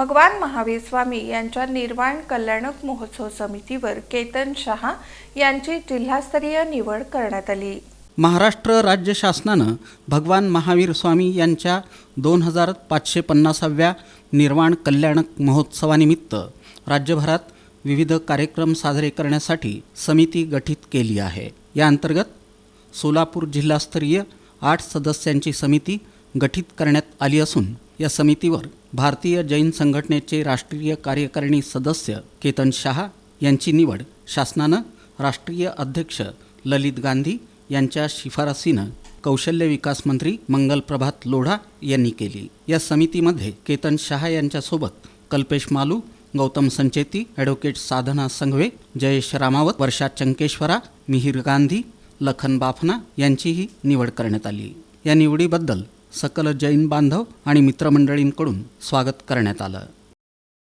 भगवान महावीर स्वामी यांच्या निर्वाण कल्याणक महोत्सव समितीवर केतन शहा यांची जिल्हास्तरीय निवड करण्यात आली. महाराष्ट्र राज्य शासनानं भगवान महावीर स्वामी यांच्या दोन हजार पाचशे पन्नासाव्या निर्वाण कल्याणक महोत्सवानिमित्त राज्यभरात विविध कार्यक्रम साजरे करण्यासाठी समिती गठीत केली आहे. या अंतर्गत सोलापूर जिल्हास्तरीय आठ सदस्यांची समिती गठीत करण्यात आली असून या समितीवर भारतीय जैन संघटनेचे राष्ट्रीय कार्यकारिणी सदस्य केतन शहा यांची निवड शासनानं राष्ट्रीय अध्यक्ष ललित गांधी यांच्या शिफारसीनं कौशल्य विकास मंत्री मंगल प्रभात लोढा यांनी केली. या समितीमध्ये केतन शहा यांच्यासोबत कल्पेश मालू गौतम संचेती ॲडव्होकेट साधना संघवे जयेश रामावत वर्षा चंकेश्वरा मिहिर गांधी लखन बाफना यांचीही निवड करण्यात आली. या निवडीबद्दल सकल जैन बांधव आणि मित्रमंडळींकडून स्वागत करण्यात आलं.